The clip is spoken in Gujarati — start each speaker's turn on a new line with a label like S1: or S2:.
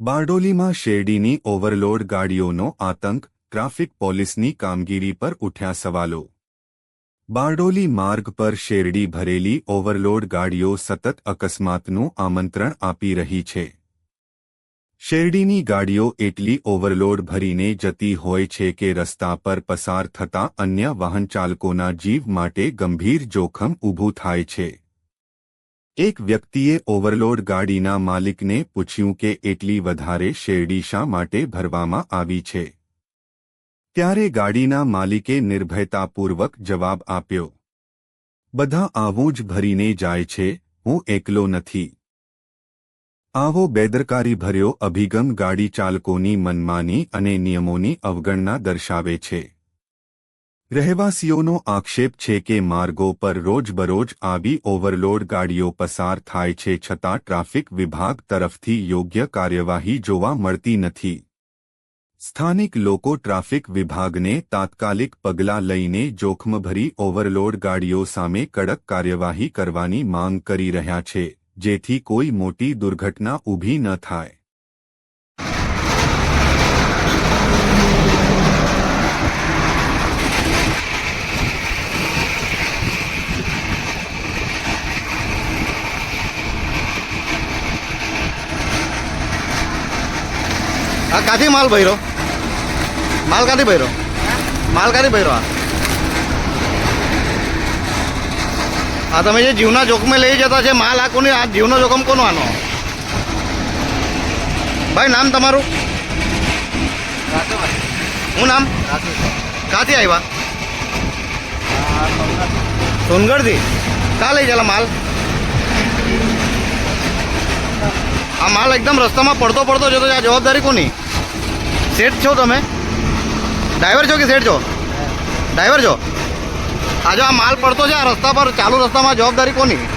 S1: બારડોલીમાં શેરડીની ઓવરલોડ ગાડીઓનો આતંક, ટ્રાફિક પોલીસની કામગીરી પર ઉઠ્યા સવાલો. બારડોલી માર્ગ પર શેરડી ભરેલી ઓવરલોડ ગાડીઓ સતત અકસ્માતનું આમંત્રણ આપી રહી છે. શેરડીની ગાડીઓ એટલી ઓવરલોડ ભરીને જતી હોય છે કે રસ્તા પર પસાર થતા અન્ય વાહનચાલકોના જીવ માટે ગંભીર જોખમ ઊભું થાય છે. એક વ્યક્તિએ ઓવરલોડ ગાડીના માલિકને પૂછ્યું કે એટલી વધારે શેરડી શા માટે ભરવામાં આવી છે. ત્યારે ગાડીના માલિકે નિર્ભયતાપૂર્વક જવાબ આપ્યો. બધા આવું જ ભરીને જાય છે, હું એકલો નથી. આવો બેદરકારી ભર્યો અભિગમ ગાડી ચાલકોની મનમાની અને નિયમોની અવગણના દર્શાવે છે. રહેવાસીઓનો આક્ષેપ છે કે માર્ગો પર રોજબરોજ આવી ઓવરલોડ ગાડીઓ પસાર થાય છે છતાં ટ્રાફિક વિભાગ તરફથી યોગ્ય કાર્યવાહી જોવા મળતી નથી. સ્થાનિક લોકો ટ્રાફિક વિભાગને તાત્કાલિક પગલાં લઈને જોખમભરી ઓવરલોડ ગાડીઓ સામે કડક કાર્યવાહી કરવાની માંગ કરી રહ્યા છે, જેથી કોઈ મોટી દુર્ઘટના ઊભી ન થાય.
S2: આ કાથી માલ ભર્યો? માલ કાથી ભર્યો? માલ કાથી ભર્યો આ? આ તમે જે જીવના જોખમે લઈ જતા છે, માલ આ કોની આ જીવનો જોખમ કોનો આનો? ભાઈ, નામ તમારું? શું નામ? કાથી આવ્યા? સોનગઢથી? કા લઈ ગયેલા માલ? આ માલ એકદમ રસ્તામાં પડતો પડતો જતો આ જવાબદારી કોની? શેઠ છો તમે? ડ્રાઈવર છો કે શેઠ છો? ડ્રાઈવર છો? આ જો આ માલ પડતો છે, આ રસ્તા પર, ચાલુ રસ્તામાં જવાબદારી કોની?